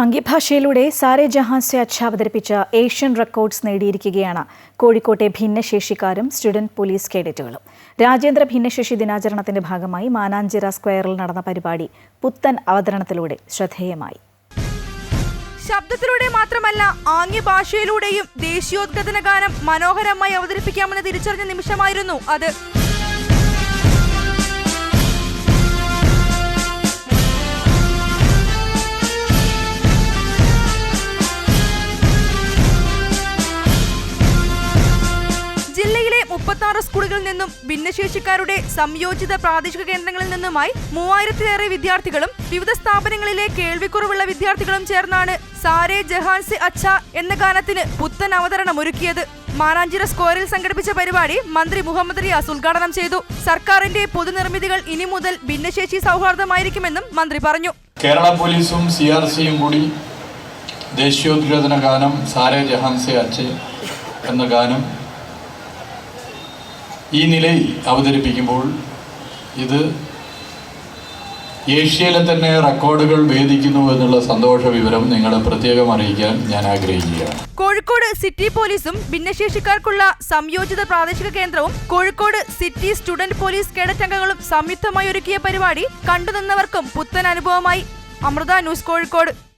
അംഗ്യഭാഷയിലൂടെ സാരെ ജഹാൻ സെ അച്ഛ അവതരിപ്പിച്ച ഏഷ്യൻ റെക്കോർഡ്സ് നേടിയിരിക്കുകയാണ്. കോഴിക്കോട്ടെ ഭിന്നശേഷിക്കാരും സ്റ്റുഡന്റ് പോലീസ് കേഡറ്റുകളും. രാജ്യാന്തര ഭിന്നശേഷി ദിനാചരണത്തിന്റെ ഭാഗമായി മാനാഞ്ചിറ സ്ക്വയറിൽ നടന്ന പരിപാടി പുത്തൻ അവതരണത്തിലൂടെ ശ്രദ്ധേയമായി. ശബ്ദത്തിലൂടെ മാത്രമല്ല ആംഗ്യഭാഷയിലൂടെയും ദേശീയോദ്ഗതന ഗാനം മനോഹരമായി അവതരിപ്പിക്കാമെന്ന് തിരിച്ചറിഞ്ഞ നിമിഷമായിരുന്നു അത്. മുപ്പത്തി സ്കൂളുകളിൽ നിന്നും ഭിന്നശേഷിക്കാരുടെ സംയോജിത പ്രാദേശിക കേന്ദ്രങ്ങളിൽ നിന്നുമായി മൂവായിരത്തിലേറെ വിദ്യാർത്ഥികളും വിവിധ സ്ഥാപനങ്ങളിലെ കേൾവിക്കുറവുള്ള വിദ്യാർത്ഥികളും ചേർന്നാണ് സാരേ ജഹാൻസെ അച്ഛ എന്ന ഗാനത്തിന് പുത്തൻ അവതരണം ഒരുക്കിയത്. മാനാഞ്ചിറ സ്ക്വയറിൽ സംഘടിപ്പിച്ച പരിപാടി മന്ത്രി മുഹമ്മദ് റിയാസ് ഉദ്ഘാടനം ചെയ്തു. സർക്കാരിന്റെ പൊതുനിർമ്മിതികൾ ഇനി മുതൽ ഭിന്നശേഷി സൗഹാർദ്ദമായിരിക്കുമെന്നും മന്ത്രി പറഞ്ഞു. കേരള പോലീസും സി ആർ സിയും കൂടി ദേശീയോദ്ഗ്രഥന ഗാനം സാരെ ജഹാൻസെ അച്ഛ എന്ന ഗാനം ഈ നിലയിൽ അവതരിപ്പിക്കുമ്പോൾ ഇത് ഏഷ്യയിലെ തന്നെ റെക്കോർഡുകൾ ഭേദിക്കുന്നു എന്നുള്ള സന്തോഷ വിവരം നിങ്ങളെ പ്രത്യേകം അറിയിക്കാൻ ഞാൻ ആഗ്രഹിക്കുകയാണ്. കോഴിക്കോട് സിറ്റി പോലീസും ഭിന്നശേഷിക്കാർക്കുള്ള സംയോജിത പ്രാദേശിക കേന്ദ്രവും Kozhikode city student police cadet അംഗങ്ങളും സംയുക്തമായി ഒരുക്കിയ പരിപാടി കണ്ടുനിന്നവർക്കും പുത്തൻ അനുഭവമായി. അമൃത ന്യൂസ് കോഴിക്കോട്.